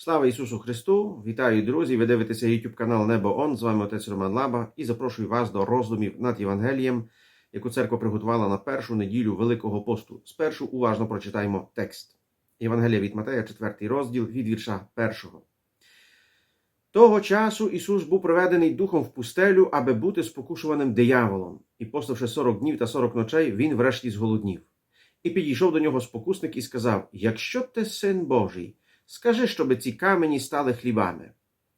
Слава Ісусу Христу! Вітаю, друзі! Ви дивитеся YouTube канал Небо Он. З вами отець Роман Лаба і запрошую вас до роздумів над Євангелієм, яку церква приготувала на першу неділю Великого посту. Спершу уважно прочитаємо текст. Євангелія від Матея, 4 розділ від вірша 1. Того часу Ісус був приведений духом в пустелю, аби бути спокушуваним дияволом, і, поставши 40 днів та 40 ночей, він врешті зголоднів. І підійшов до нього спокусник і сказав: Якщо ти син Божий, скажи, щоби ці камені стали хлібами.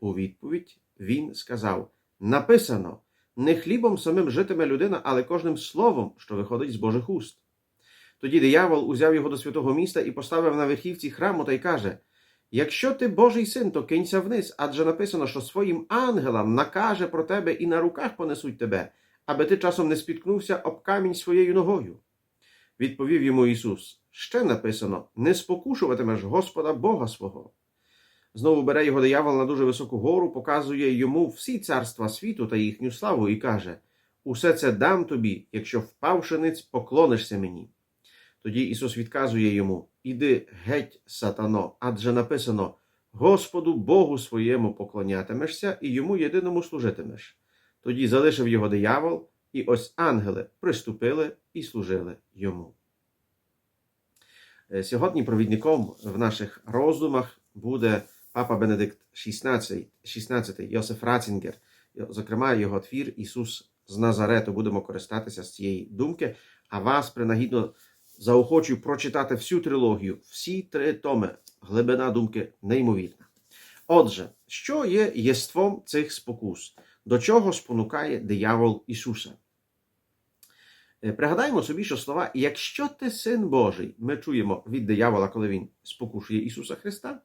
У відповідь він сказав: Написано: не хлібом самим житиме людина, але кожним словом, що виходить з Божих уст. Тоді диявол узяв його до святого міста і поставив на верхівці храму та й каже: Якщо ти Божий син, то кинься вниз, адже написано, що своїм ангелам накаже про тебе і на руках понесуть тебе, аби ти часом не спіткнувся об камінь своєю ногою. Відповів йому Ісус: Ще написано: не спокушуватимеш Господа Бога свого. Знову бере його диявол на дуже високу гору, показує йому всі царства світу та їхню славу, і каже: Усе це дам тобі, якщо впавши ниць, поклонишся мені. Тоді Ісус відказує йому: Іди геть, сатано, адже написано: Господу Богу своєму поклонятимешся і йому єдиному служитимеш. Тоді залишив його диявол, і ось ангели приступили і служили йому. Е, Сьогодні провідником в наших роздумах буде папа Бенедикт XVI, 16 Йосиф Ратцінгер, зокрема, його твір Ісус з Назарету. Будемо користатися з цієї думки, а вас принагідно заохочую прочитати всю трилогію, всі три томи. Глибина думки неймовірна. Отже, що є єством цих спокус? До чого спонукає диявол Ісуса? Е, Пригадаємо собі, що слова Якщо ти син Божий, ми чуємо від диявола, коли він спокушує Ісуса Христа.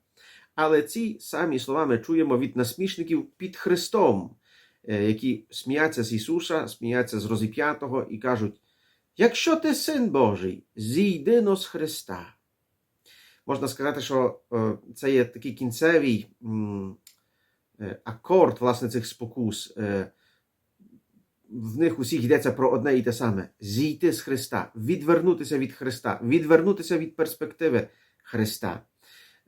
Але ці самі слова ми чуємо від насмішників під Христом, е, які сміються з Ісуса, сміються з розіп'ятого і кажуть: Якщо ти син Божий, зійди но з Христа. Можна сказати, що е, це є такий кінцевий акорд власне цих спокус. В них усіх йдеться про одне і те саме: зійти з Христа, відвернутися від Христа, відвернутися від перспективи Христа.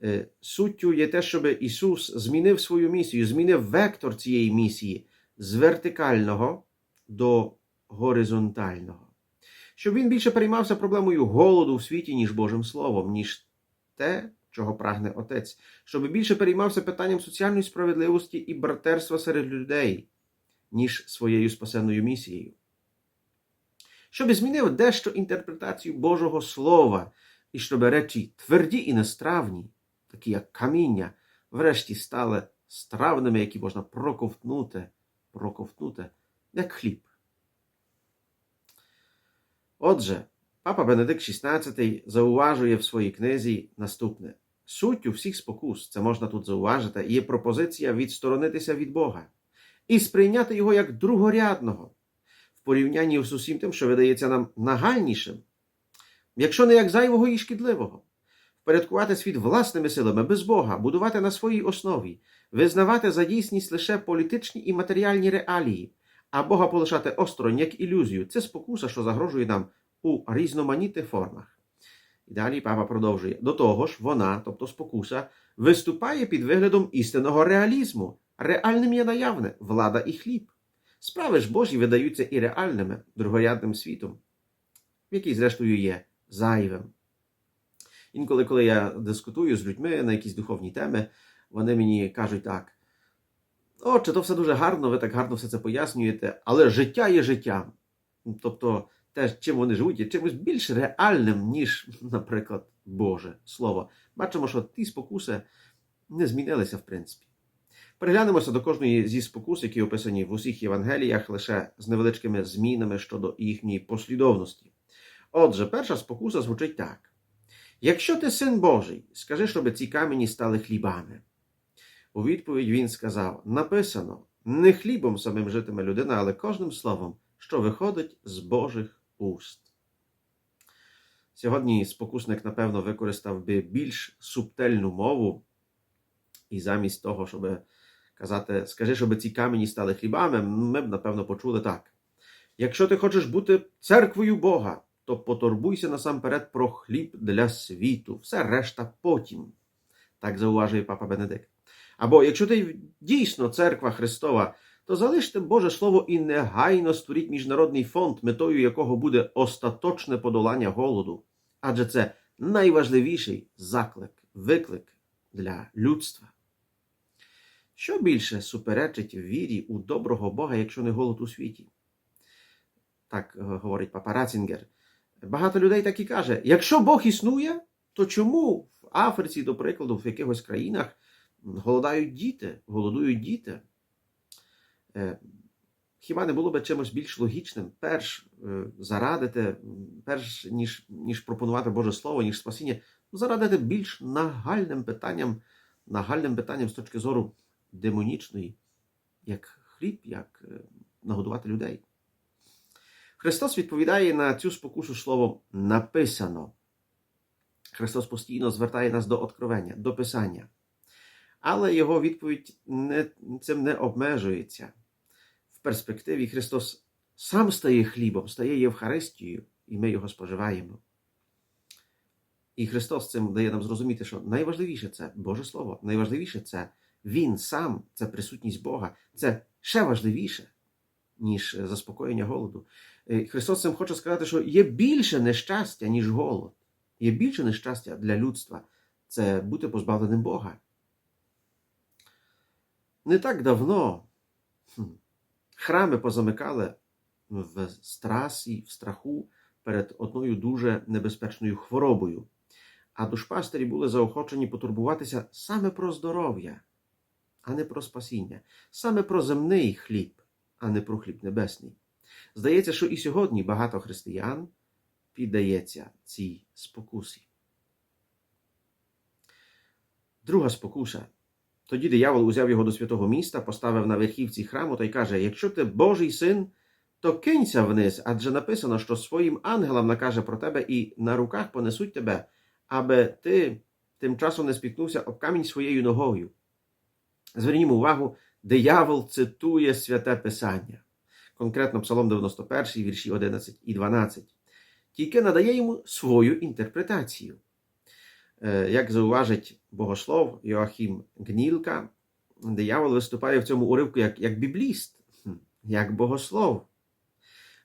Е, Суттю є те, щоб Ісус змінив свою місію, змінив вектор цієї місії з вертикального до горизонтального. Щоб він більше переймався проблемою голоду в світі, ніж Божим Словом, ніж те, чого прагне Отець, щоб більше переймався питанням соціальної справедливості і братерства серед людей, ніж своєю спасенною місією. Щоб змінив дещо інтерпретацію Божого Слова, і щоб речі тверді і нестравні, такі як каміння, врешті стали стравними, які можна проковтнути, проковтнути, як хліб. Отже, папа Бенедикт XVI зауважує в своїй книзі наступне: суттю всіх спокус, це можна тут зауважити, є пропозиція відсторонитися від Бога і сприйняти його як другорядного в порівнянні з усім тим, що видається нам нагальнішим, якщо не як зайвого і шкідливого, впорядкувати світ власними силами без Бога, будувати на своїй основі, визнавати за дійсність лише політичні і матеріальні реалії, а Бога полишати осторонь як ілюзію це спокуса, що загрожує нам у різноманітних формах. І далі папа продовжує: до того ж, вона, тобто спокуса, виступає під виглядом істинного реалізму. Реальним є наявне влада і хліб. Справи ж Божі видаються і реальними другорядним світом, який, зрештою, є зайвим. Інколи, коли я дискутую з людьми на якісь духовні теми, вони мені кажуть так: Отче, то все дуже гарно, ви так гарно все це пояснюєте, але життя є життям. Тобто, те, чим вони живуть, є чимось більш реальним, ніж, наприклад, Боже Слово. Бачимо, що ті спокуси не змінилися, в принципі. Переглянемося до кожної зі спокус, які описані в усіх Євангеліях, лише з невеличкими змінами щодо їхньої послідовності. Отже, перша спокуса звучить так: Якщо ти син Божий, скажи, щоб ці камені стали хлібами. У відповідь він сказав: Написано: не хлібом самим житиме людина, але кожним словом, що виходить з Божих уст. Сьогодні спокусник, напевно, використав би більш субтельну мову, і замість того, щоб казати, скажи, щоб ці камені стали хлібами, ми б, напевно, почули так. Якщо ти хочеш бути церквою Бога, то потурбуйся насамперед про хліб для світу, все решта потім. Так зауважує папа Бенедикт. Або якщо ти дійсно церква Христова, то залиште Боже Слово і негайно створіть міжнародний фонд, метою якого буде остаточне подолання голоду. Адже це найважливіший заклик, виклик для людства. Що більше суперечить вірі у доброго Бога, якщо не голод у світі? Так е, говорить папа Рацінгер. Багато людей так і каже: якщо Бог існує, то чому в Африці, до прикладу, в якихось країнах голодають діти, голодують діти? Е, Хіба не було би чимось більш логічним, перш е, зарадити, перш ніж, ніж пропонувати Боже Слово, ніж спасіння, зарадити більш нагальним питанням, нагальним питанням з точки зору демонічної, як хліб, як е, нагодувати людей. Христос відповідає на цю спокусу словом написано. Христос постійно звертає нас до откровення, до Писання. Але його відповідь не, цим не обмежується. В перспективі Христос сам стає хлібом, стає Євхаристією, і ми його споживаємо. І Христос цим дає нам зрозуміти, що найважливіше це Боже Слово, найважливіше це Він сам, це присутність Бога, це ще важливіше, ніж заспокоєння голоду. Е, Христос цим хоче сказати, що є більше нещастя, ніж голод. Є більше нещастя для людства це бути позбавленим Бога. Не так давно храми позамикали в страсі, в страху перед одною дуже небезпечною хворобою, а душпастері були заохочені потурбуватися саме про здоров'я, а не про спасіння, саме про земний хліб, а не про хліб небесний. Здається, що і сьогодні багато християн піддається цій спокусі. Друга спокуса. Тоді диявол узяв його до святого міста, поставив на верхівці храму та й каже: Якщо ти Божий син, то кинься вниз, адже написано, що своїм ангелам накаже про тебе і на руках понесуть тебе, аби ти тим часом не спіткнувся об камінь своєю ногою. Звернімо увагу, диявол цитує святе Писання, конкретно Псалом 91, вірші 11 і 12, тільки надає йому свою інтерпретацію. Е, Як зауважить богослов Йоахім Гнілка, диявол виступає в цьому уривку як, як бібліст, як богослов.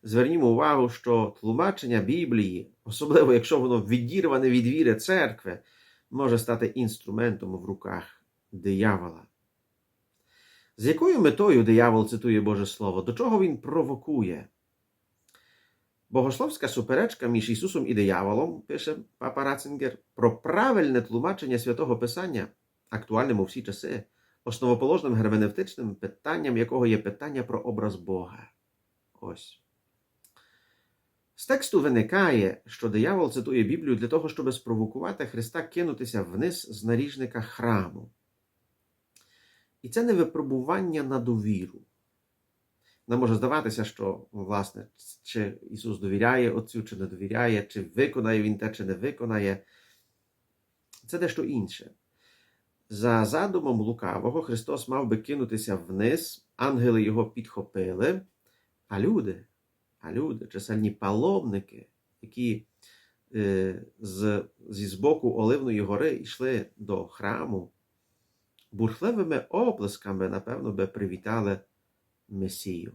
Звернімо увагу, що тлумачення Біблії, особливо якщо воно відірване від віри церкви, може стати інструментом в руках диявола. З якою метою диявол цитує Боже Слово? До чого він провокує? Богословська суперечка між Ісусом і дияволом, пише папа Рацінгер, про правильне тлумачення святого Писання, актуальним у всі часи, основоположним герменевтичним питанням, якого є питання про образ Бога. Ось. З тексту виникає, що диявол цитує Біблію для того, щоб спровокувати Христа кинутися вниз з наріжника храму. І це не випробування на довіру. Нам може здаватися, що, власне, чи Ісус довіряє Отцю, чи не довіряє, чи виконає Він те, чи не виконає. Це дещо інше. За задумом лукавого Христос мав би кинутися вниз, ангели його підхопили, а люди, а люди, чисельні паломники, які е, з, зі збоку Оливної гори йшли до храму, бурхливими оплесками, напевно, би привітали Месію.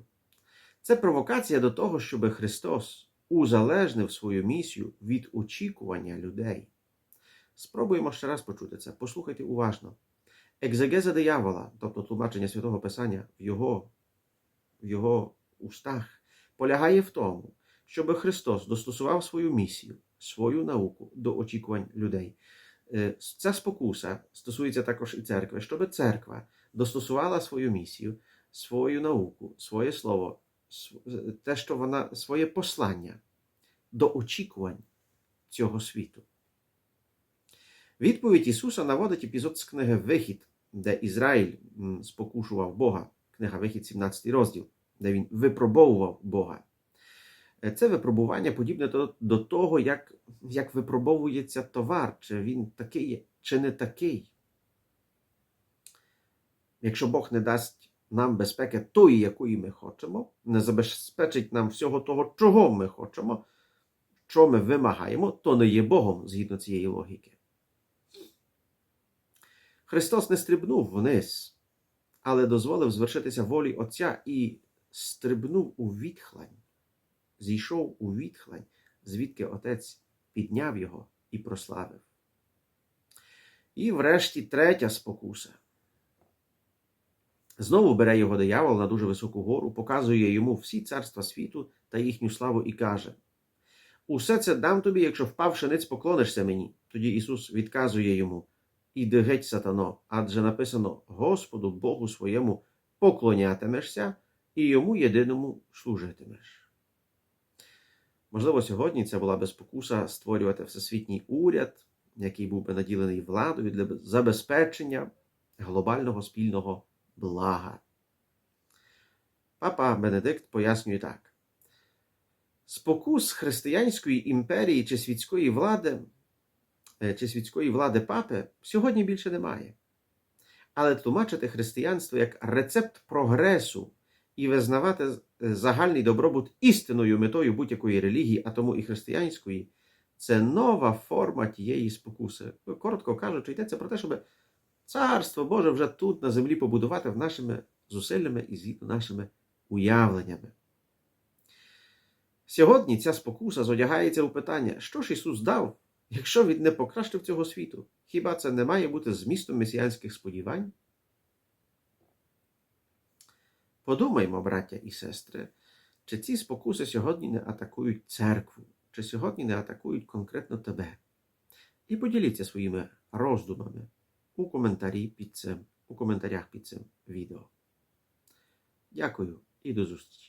Це провокація до того, щоб Христос узалежнив свою місію від очікування людей. Спробуємо ще раз почути це. Послухайте уважно. Екзегеза диявола, тобто тлумачення святого Писання в його, в його устах, полягає в тому, щоб Христос достосував свою місію, свою науку до очікувань людей. Е, Ця спокуса стосується також і церкви, щоб церква достосувала свою місію, свою науку, своє слово, те, що вона своє послання до очікувань цього світу. Відповідь Ісуса наводить епізод з книги Вихід, де Ізраїль спокушував Бога, книга Вихід, 17 розділ, де він випробовував Бога. Це випробування подібне до, до того, як, як випробовується товар, чи він такий, чи не такий. Якщо Бог не дасть нам безпеки тої, якої ми хочемо, не забезпечить нам всього того, чого ми хочемо, що ми вимагаємо, то не є Богом згідно цієї логіки. Христос не стрибнув вниз, але дозволив звершитися волі Отця і стрибнув у відхлань, зійшов у відхлань, звідки Отець підняв його і прославив. І врешті третя спокуса. Знову бере його диявол на дуже високу гору, показує йому всі царства світу та їхню славу і каже: Усе це дам тобі, якщо впавши ниць поклонишся мені. Тоді Ісус відказує йому: Іди геть, сатано, адже написано: Господу Богу своєму поклонятимешся і йому єдиному служитимеш. Можливо, сьогодні це була би спокуса створювати всесвітній уряд, який був би наділений владою для забезпечення глобального спільного блага. Папа Бенедикт пояснює так: спокус християнської імперії чи світської влади, е, чи світської влади папи сьогодні більше немає. Але тлумачити християнство як рецепт прогресу і визнавати загальний добробут істинною метою будь-якої релігії, а тому і християнської, це нова форма тієї спокуси. Коротко кажучи, йдеться про те, щоб царство Боже вже тут на землі побудувати в нашими зусиллями і згідно нашими уявленнями. Сьогодні ця спокуса зодягається у питання, що ж Ісус дав, якщо Він не покращив цього світу? Хіба це не має бути змістом месіянських сподівань? Подумаймо, браття і сестри, чи ці спокуси сьогодні не атакують церкву, чи сьогодні не атакують конкретно тебе. І поділіться своїми роздумами у коментарі під цим, у коментарях під цим відео. Дякую і до зустрічі!